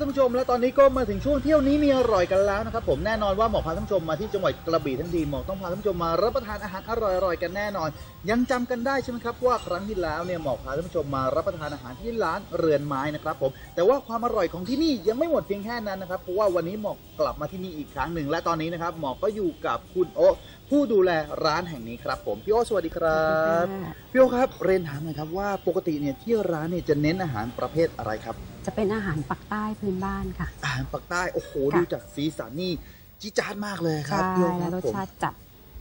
ท่านผู้ชมและตอนนี้ก็มาถึงช่วงเที่ยวนี้มีอร่อยกันแล้วนะครับผมแน่นอนว่าหมอกพาท่านผู้ชมมาที่จังหวัดกระบี่ทั้งทีหมอกต้องพาท่านผู้ชมมารับประทานอาหารอร่อยๆกันแน่นอน ยังจำกันได้ใช่ไหมครับว่าครั้งที่แล้วเนี่ยหมอกพาท่านผู้ชมมารับประทานอาหารที่ร้านเรือนไม้นะครับผมแต่ว่าความอร่อยของที่นี่ยังไม่หมดเพียงแค่นั้นนะครับเพราะว่าวันนี้หมอกกลับมาที่นี่อีกครั้งหนึ่งและตอนนี้นะครับหมอกก็อยู่กับคุณโอะ ผู้ดูแลร้านแห่งนี้ครับ ผมพี่โอะสวัสดีครับพี่โอครับเรียนถามหน่อยครับว่าปกติเนี่ยที่ร้านเนี่ยจะเน้นอาหารประเภทอะไรครับ จะเป็นอาหารปักใต้พื้นบ้านค่ะ อาหารปักใต้โอ้โหค่ะดูจากสีสันนี่จีดจาดมากเลยครับใช่พี่โอคแล้รัวบรสผมชาติจัด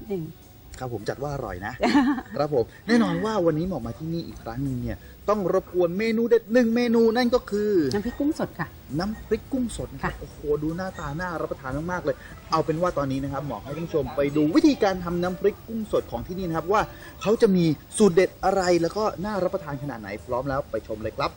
หนึ่ง ครับผมจัดว่าอร่อยนะครับผมแน่นอนว่าวันนี้หมอกมาที่นี่อีกครั้งหนึงเนี่ยต้องรบกวนเมนูเด็ดหนึ่งเมนูนั่นก็คือน้ำพริกกุ้งสดค่ะ น้ำพริกกุ้งสดนะครับค่ะโอ้โหดูหน้าตาน่ารับประทานมากๆเลย เอาเป็นว่าตอนนี้นะครับหมอให้ท่านผู้ชมไปดูวิธีการทำน้ำพริกกุ้งสดของที่นี่นะครับว่าเขาจะมีสูตรเด็ดอะไรแล้วก็น่ารับประทานขนาดไหนพร้อมแล้วไปชมเลยครับ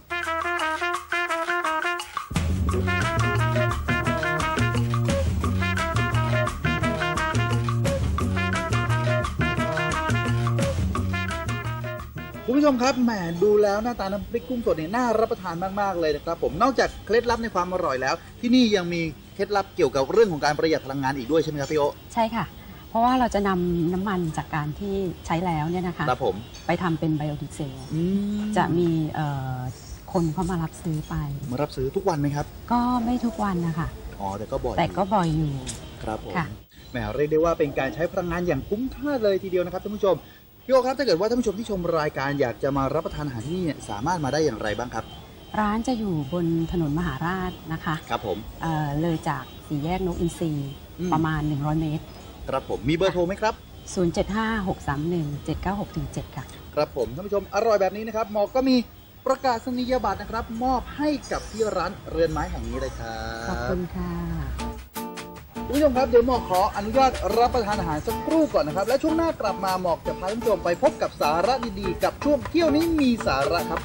ผู้ชมครับแหมดูแล้วหน้าตาน้ำพริกกุ้งสดเนี่ยน่ารับประทานมากๆเลยนะครับผมนอกจากเคล็ดลับในความอร่อยแล้ว ที่นี่ยังมีเคล็ดลับเกี่ยวกับเรื่องของการประหยัดพลังงานอีกด้วยใช่ไหมครับพี่โอใช่ค่ะ เพราะว่าเราจะนำน้ำมันจากการที่ใช้แล้วเนี่ยนะคะ ครับผมไปทำเป็นไบโอดีเซล อืมจะมีเอ่อคนเข้ามารับซื้อไป มารับซื้อทุกวันไหมครับก็ไม่ทุกวันนะคะอ๋อแต่ก็บ่อยแต่ก็บ่อยอยู่ ครับผมค่ะ แหมเรียกได้ว่าเป็นการใช้พลังงานอย่างคุ้มค่าเลยทีเดียวนะครับท่านผู้ชม พี่โอครับถ้าเกิดว่าท่านผู้ชมที่ชมรายการอยากจะมารับประทานอาหารที่นี่เนี่ยสามารถมาได้อย่างไรบ้างครับ ร้านจะอยู่บนถนนมหาราชนะคะครับผมเอ่อเลยจากสี่แยกนกอินทรีอืม ประมาณ 100 เมตร ครับผมมีเบอร์โทรไหมครับ0756317961ค่ะ ครับผมท่านผู้ชมอร่อยแบบนี้นะครับหมอก็มีประกาศนียบัตรนะครับ มอบให้กับที่ร้านเรือนไม้แห่งนี้เลยครับ ขอบคุณค่ะ คุณผู้ชมครับเดี๋ยวหมอขออนุญาตรับประทานอาหารสักครู่ก่อนนะครับ และช่วงหน้ากลับมาหมอกจะพาท่านผู้ชมไปพบกับสาระดีๆ กับช่วงเที่ยวนี้มีสาระครับ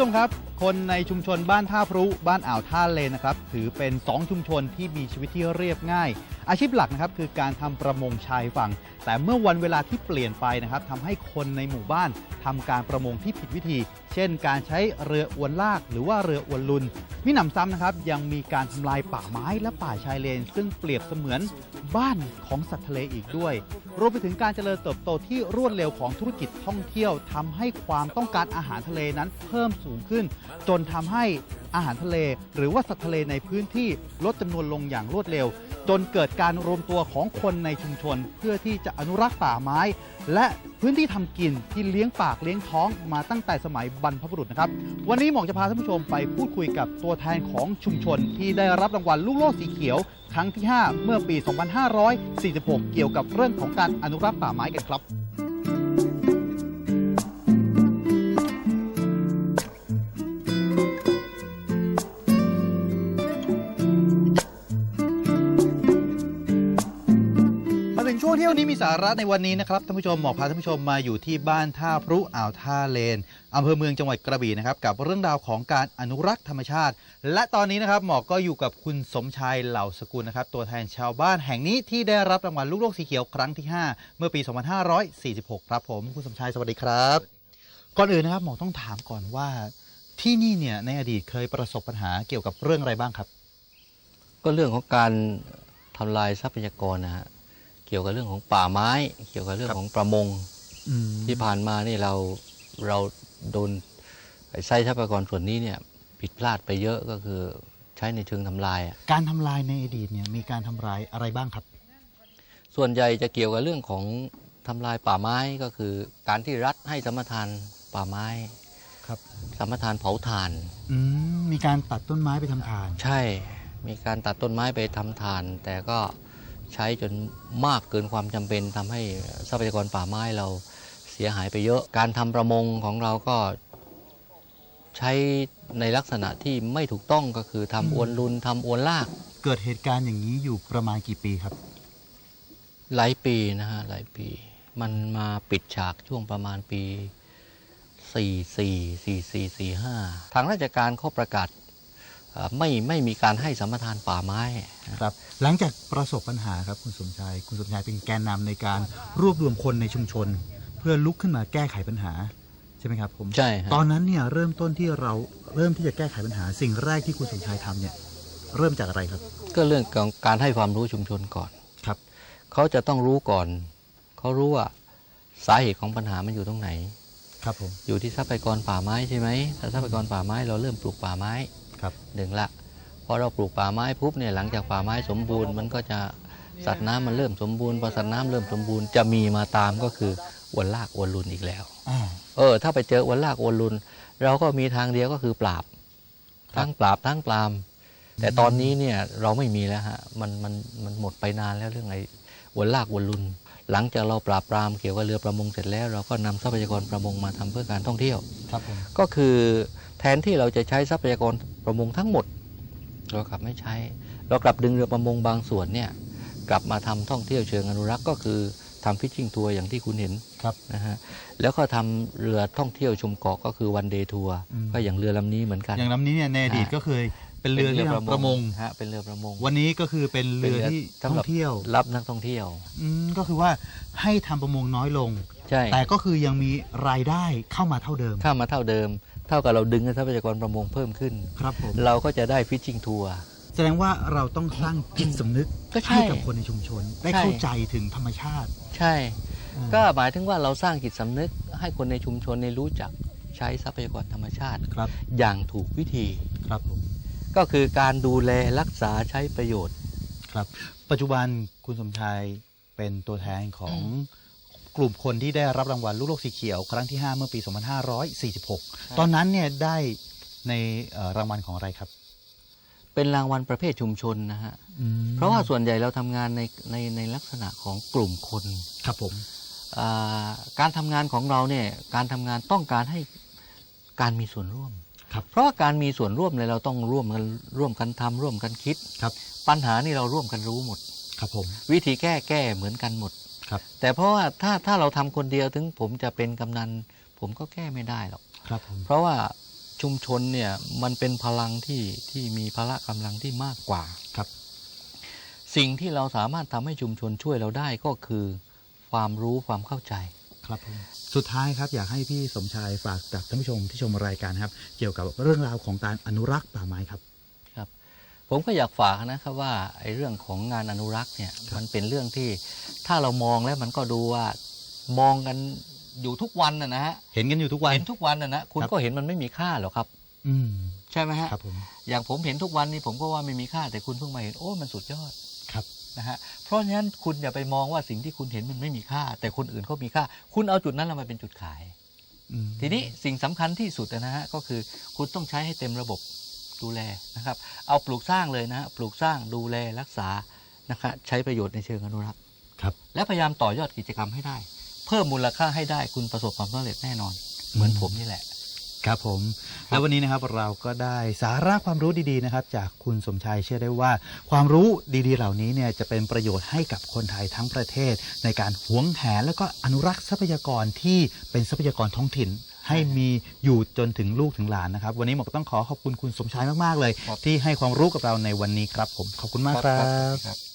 ผู้ชมครับ คนในชุมชนบ้านท่าพรุบ้านอ่าวท่าเลนนะครับ ถือเป็น 2 ชุมชนที่มีชีวิตที่เรียบง่าย อาชีพหลักนะครับคือการทำประมงชายฝั่ง แต่เมื่อวันเวลาที่เปลี่ยนไปนะครับทำให้คนในหมู่บ้านทำการประมงที่ผิดวิธี เช่น การใช้เรืออวนลากหรือว่าเรืออวนลุนมิหนำซ้ำนะครับยังมีการทำลายป่าไม้และป่าชายเลน ซึ่งเปรียบเสมือนบ้านของสัตว์ทะเลอีกด้วย รวมไปถึงการเจริญเติบโตที่รวดเร็วของธุรกิจท่องเที่ยวทำให้ความต้องการอาหารทะเลนั้นเพิ่มสูงขึ้นจนทำให้อาหารทะเล หรือว่าสัตว์ทะเลในพื้นที่ลดจำนวนลงอย่างรวดเร็ว จนเกิดการรวมตัวของคนในชุมชน เพื่อที่จะอนุรักษ์ป่าไม้ และพื้นที่ทำกินที่เลี้ยงปากเลี้ยงท้องมาตั้งแต่สมัยบรรพบุรุษนะครับ วันนี้หมอกจะพาท่านผู้ชมไปพูดคุยกับตัวแทนของชุมชน ที่ได้รับรางวัลลูกโลกสีเขียวครั้งที่ 5 เมื่อปี 2546 เกี่ยวกับเรื่องของการอนุรักษ์ป่าไม้กันครับ ยวนี้มีสาระในวันนี้นะครับท่านผู้ชมหมอกพาท่านผู้ชมมาอยู่ที่บ้านท่าพรุอ่าวท่าเลนอำเภอเมืองจังหวัดกระบี่นะครับกับเรื่องราวของการอนุรักษ์ธรรมชาติ และตอนนี้นะครับหมอกก็อยู่กับคุณสมชายเหล่าสกุลนะครับตัวแทนชาวบ้านแห่งนี้ที่ได้รับรางวัลลูกโลกสีเขียวครั้งที่ 5 เมื่อปี 2546 ครับผมคุณสมชายสวัสดีครับ ก่อนอื่นนะครับหมอกต้องถามก่อนว่า ที่นี่เนี่ยในอดีตเคยประสบปัญหาเกี่ยวกับเรื่องอะไรบ้างครับ ก็เรื่องของการทำลายทรัพยากรนะฮะ เกี่ยวกับเรื่องของป่าไม้ เกี่ยวกับเรื่องครับของประมงที่ผ่านมานี่เราเราโดนไอ้ใช้ทรัพยากรส่วนนี้เนี่ยผิดพลาดไปเยอะก็คือใช้ในเชิงทำลายอะการทำลายในอดีตเนี่ยมีการทำลายอะไรบ้างครับ ส่วนใหญ่จะเกี่ยวกับเรื่องของทำลายป่าไม้ก็คือการที่รัฐให้สมทานป่าไม้ครับสมทานเผาถ่านอืมมีการตัดต้นไม้ไปทำทาน ใช่ มีการตัดต้นไม้ไปทำถ่าน แต่ก็ ใช้จนมากเกินความจำเป็นทำให้ทรัพยากรป่าไม้เราเสียหายไปเยอะ การทำประมงของเราก็ใช้ในลักษณะที่ไม่ถูกต้องก็คือทำอวนลุนทำอวนลาก เกิดเหตุการณ์อย่างนี้อยู่ประมาณกี่ปีครับ หลายปีนะฮะหลายปี มันมาปิดฉากช่วงประมาณปี 44 44 45 ทางราชการเขาประกาศเอ่อ ไม่ไม่มีการให้สัมปทานป่าไม้ครับหลังจากประสบปัญหาครับคุณสมชายคุณสมชายเป็นแกนนำในการรวบรวมคนในชุมชน เพื่อลุกขึ้นมาแก้ไขปัญหาใช่ไหมครับผมใช่ฮะตอนนั้นเนี่ยเริ่มต้นที่เราเริ่มที่จะแก้ไขปัญหา สิ่งแรกที่คุณสมชายทำเนี่ยเริ่มจากอะไรครับ ก็เรื่องของการให้ความรู้ชุมชนก่อนครับเขาจะต้องรู้ก่อนเขารู้ว่าสาเหตุของปัญหามันอยู่ตรงไหน ครับผมอยู่ที่ทรัพยากรป่าไม้ใช่ไหมถ้าทรัพยากรป่าไม้เราเริ่มปลูกป่าไม้ครับ หนึ่งละพอเราปลูกป่าไม้ปุ๊บเนี่ยหลังจากป่าไม้สมบูรณ์มันก็จะสัตว์น้ำมันเริ่มสมบูรณ์พอสัตว์น้ำเริ่มสมบูรณ์จะมีมาตามก็คืออวนลากอวนลุนอีกแล้วอ่าเออ ถ้าไปเจออวนลากอวนลุน เราก็มีทางเดียวก็คือปราบครับทั้งปราบทั้งปราม แต่ตอนนี้เนี่ยเราไม่มีแล้วฮะมันมันมันหมดไปนานแล้วเรื่องไอ้อวนลากอวนลุน หลังจากเราปราบปรามเกี่ยวกับเรือประมงเสร็จแล้ว เราก็นำทรัพยากรประมงมาทำเพื่อการท่องเที่ยว ครับผมก็คือ แทนที่เราจะใช้ทรัพยากรประมงทั้งหมด เรากลับไม่ใช้ เรากลับดึงเรือประมงบางส่วนเนี่ยกลับมาทำท่องเที่ยวเชิงอนุรักษ์ก็คือทำฟิชชิงทัวร์อย่างที่คุณเห็นครับนะฮะแล้วก็ทำเรือท่องเที่ยวชมเกาะก็คือวันเดย์ทัวร์อืมก็อย่างเรือลำนี้เหมือนกัน อย่างลำนี้เนี่ยในอดีตฮะก็เคยเป็นเรือที่ทำประมงฮะเป็นเรือประมง วันนี้ก็คือเป็นเรือที่เป็นเรือท่องเที่ยวรับนักท่องเที่ยวอืมก็คือว่าให้ทำประมงน้อยลงใช่แต่ก็คือยังมีรายได้เข้ามาเท่าเดิมข้ามาเท่าเดิม เท่ากับเราดึงทรัพยากรประมงเพิ่มขึ้น ครับผม เราก็จะได้ฟิชชิงทัวร์ แสดงว่าเราต้องสร้างจิตสำนึกก็ใช่ให้กับคนในชุมชน ได้ใช่ เข้าใจถึงธรรมชาติใช่ อ่าก็หมายถึงว่าเราสร้างจิตสำนึกให้คนในชุมชนในรู้จักใช้ทรัพยากรธรรมชาติ ครับอย่างถูกวิธี ครับผมก็คือการดูแลรักษาใช้ประโยชน์ ครับ ปัจจุบันคุณสมชายเป็นตัวแทนของ กลุ่มคนที่ได้รับรางวัลลูกโลกสีเขียวครั้งที่ 5 เมื่อปี 2546 ตอนนั้นเนี่ยได้ในเอ่อรางวัลของอะไรครับ เป็นรางวัลประเภทชุมชนนะฮะ เพราะว่าส่วนใหญ่เราทำงานในในในลักษณะของกลุ่มคน ครับผมอ่าการทำงานของเราเนี่ย การทำงานต้องการให้การมีส่วนร่วมครับเพราะว่าการมีส่วนร่วมเนี่ยเราต้องร่วมกันร่วมกันทำร่วมกันคิดครับ ปัญหานี่เราร่วมกันรู้หมด ครับผม วิธีแก้แก้เหมือนกันหมด ครับแต่เพราะว่าถ้าถ้าเราทำคนเดียวถึงผมจะเป็นกำนัน ผมก็แก้ไม่ได้หรอกครับผมเพราะว่าชุมชนเนี่ยมันเป็นพลังที่ที่มีพละกำลังที่มากกว่าครับ สิ่งที่เราสามารถทำให้ชุมชนช่วยเราได้ก็คือ ความรู้ความเข้าใจครับผมสุดท้ายครับอยากให้พี่สมชายฝากกับท่านผู้ชมที่ชมรายการครับ เกี่ยวกับเรื่องราวของการอนุรักษ์ป่าไม้ครับ ผมก็อยากฝากนะครับว่าไอ้เรื่องของงานอนุรักษ์เนี่ยครับมันเป็นเรื่องที่ถ้าเรามองแล้วมันก็ดูว่ามองกันอยู่ทุกวันนะนะฮะเห็นกันอยู่ทุกวันเห็นทุกวันนะนะคุณครับก็เห็นมันไม่มีค่าหรอกครับ อืมใช่ไหมฮะครับผมอย่างผมเห็นทุกวันนี้ผมก็ว่าไม่มีค่าแต่คุณเพิ่งมาเห็นโอ้มันสุดยอดครับนะฮะเพราะฉะนั้นคุณอย่าไปมองว่าสิ่งที่คุณเห็นมันไม่มีค่า แต่คนอื่นเขามีค่า คุณเอาจุดนั้นเรามาเป็นจุดขายอืมทีนี้สิ่งสำคัญที่สุดนะฮะก็คือคุณต้องใช้ให้เต็มระบบ ดูแลนะครับ เอาปลูกสร้างเลยนะฮะปลูกสร้างดูแลรักษานะครับใช้ประโยชน์ในเชิงอนุรักษ์ครับ และพยายามต่อยอดกิจกรรมให้ได้ เพิ่มมูลค่าให้ได้คุณประสบความสำเร็จแน่นอน เหมือนผมนี่แหละ ครับผม แล้ววันนี้นะครับเราก็ได้สาระความรู้ดีๆนะครับ จากคุณสมชายเชื่อได้ว่า ความรู้ดีๆ เหล่านี้เนี่ยจะเป็นประโยชน์ให้กับคนไทยทั้งประเทศ ในการหวงแหนแล้วก็อนุรักษ์ทรัพยากรที่เป็นทรัพยากรท้องถิ่น ให้มีอยู่จนถึงลูกถึงหลานนะครับ วันนี้หมอก็ต้องขอขอบคุณคุณสมชายมากๆเลยครับที่ให้ความรู้กับเราในวันนี้ครับ ผมขอบคุณมากครับ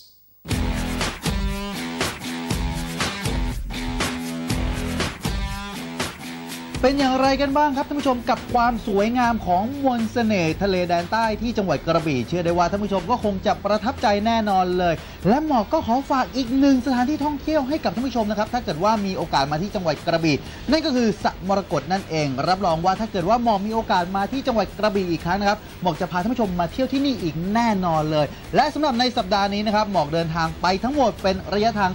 เป็นอย่างไรกันบ้างครับท่านผู้ชมกับความสวยงามของมนต์เสน่ห์ทะเลแดนใต้ที่จังหวัดกระบี่เชื่อได้ว่าท่านผู้ชมก็คงจะประทับใจแน่นอนเลย และหมอกก็ขอฝากอีกหนึ่งสถานที่ท่องเที่ยวให้กับท่านผู้ชมนะครับถ้าเกิดว่ามีโอกาสมาที่จังหวัดกระบี่นั่นก็คือสระมรกตนั่นเอง รับรองว่าถ้าเกิดว่าหมอกมีโอกาสมาที่จังหวัดกระบี่อีกครั้งนะครับหมอกจะพาท่านผู้ชมมาเที่ยวที่นี่อีกแน่นอนเลย และสำหรับในสัปดาห์นี้นะครับหมอกเดินทางไปทั้งหมดเป็นระยะทาง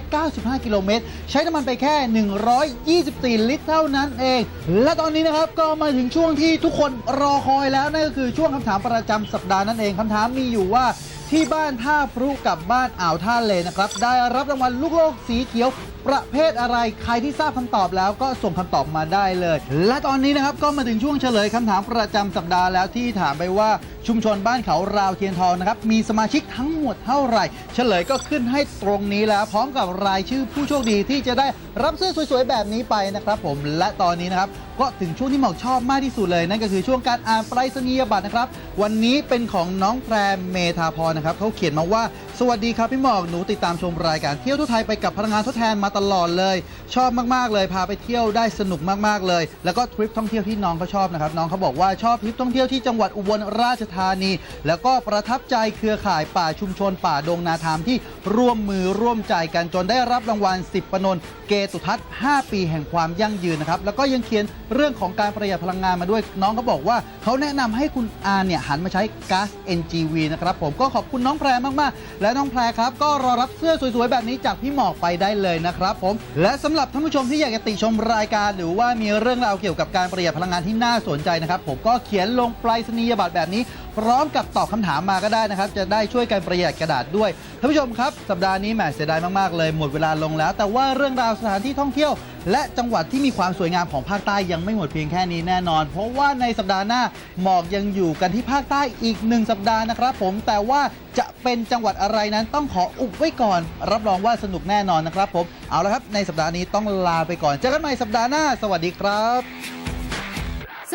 995 กิโลเมตรใช้น้ำมันไปแค่ 124 ลิตรเท่านั้นเอง และตอนนี้นะครับก็มาถึงช่วงที่ทุกคนรอคอยแล้วนั่นก็คือช่วงคำถามประจำสัปดาห์นั่นเองคำถามมีอยู่ว่าที่บ้านท่าพลุกับบ้านอ่าวท่าเลนะครับ ได้รับรางวัลลูกโลกสีเขียวประเภทอะไรใครที่ทราบคำตอบแล้วก็ส่งคำตอบมาได้เลย และตอนนี้นะครับก็มาถึงช่วงเฉลยคำถามประจำสัปดาห์แล้วที่ถามไปว่าชุมชนบ้านเขาราวเทียนทองนะครับ มีสมาชิกทั้งหมดเท่าไหร่ เฉลยก็ขึ้นให้ตรงนี้แล้ว พร้อมกับรายชื่อผู้โชคดีที่จะได้รับเสื้อสวยๆ แบบนี้ไปนะครับผมและตอนนี้นะครับ ก็ถึงช่วงที่หมอกชอบมากที่สุดเลย นั่นก็คือช่วงการอ่านไปรษณียบัตรนะครับ วันนี้เป็นของน้องแพรเมธาพรนะครับเขาเขียนมาว่า สวัสดีครับพี่หมอกหนูติดตามชมรายการเที่ยวทั่วไทยไปกับพลังงานทดแทนมาตลอดเลย ชอบมากๆเลยพาไปเที่ยวได้สนุกมากๆเลย แล้วก็ทริปท่องเที่ยวที่น้องเขาชอบนะครับน้องเขาบอกว่าชอบทริปท่องเที่ยวที่จังหวัดอุบลราชธานี แล้วก็ประทับใจเครือข่ายป่าชุมชนป่าดงนาธรรมที่ร่วมมือร่วมใจกันจนได้รับรางวัล10ปนนเกตุทัศน์ 5 ปีแห่งความยั่งยืนนะครับแล้วก็ยังเขียนเรื่องของการประหยัดพลังงานมาด้วย น้องเขาบอกว่าเขาแนะนำให้คุณอาเนี่ยหันมาใช้ก๊าซ NGV นะครับผมก็ขอบคุณน้องแพรมากๆและน้องแพรครับ ก็รอรับเสื้อสวยๆ แบบนี้จากพี่หมอกไปได้เลยนะครับผม และสำหรับท่านผู้ชมที่อยากจะติชมรายการ หรือว่ามีเรื่องราวเกี่ยวกับการประหยัดพลังงานที่น่าสนใจนะครับผมก็เขียนลงปลายสนียบัตรแบบนี้พร้อมกับตอบคำถามมาก็ได้นะครับ จะได้ช่วยกันประหยัดกระดาษด้วยท่านผู้ชมครับ สัปดาห์นี้แหมเสียดายมากๆเลยหมดเวลาลงแล้ว แต่ว่าเรื่องราวสถานที่ท่องเที่ยว และจังหวัดที่มีความสวยงามของภาคใต้ยังไม่หมดเพียงแค่นี้แน่นอน เพราะว่าในสัปดาห์หน้าหมอกยังอยู่กันที่ภาคใต้อีกหนึ่งสัปดาห์นะครับ ผมแต่ว่าจะเป็นจังหวัดอะไรนั้นต้องขออุบไว้ก่อน รับรองว่าสนุกแน่นอนนะครับ ผมเอาละครับในสัปดาห์นี้ต้องลาไปก่อนเจอกันใหม่สัปดาห์หน้า สวัสดีครับ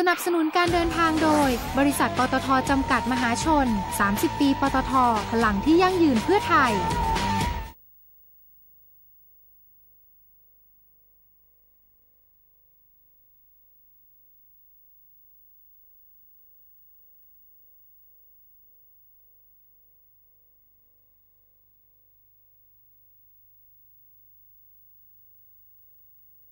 สนับสนุนการเดินทางโดย บริษัทปตทจำกัดมหาชน 30 ปี ปตท พลังที่ยั่งยืนเพื่อไทย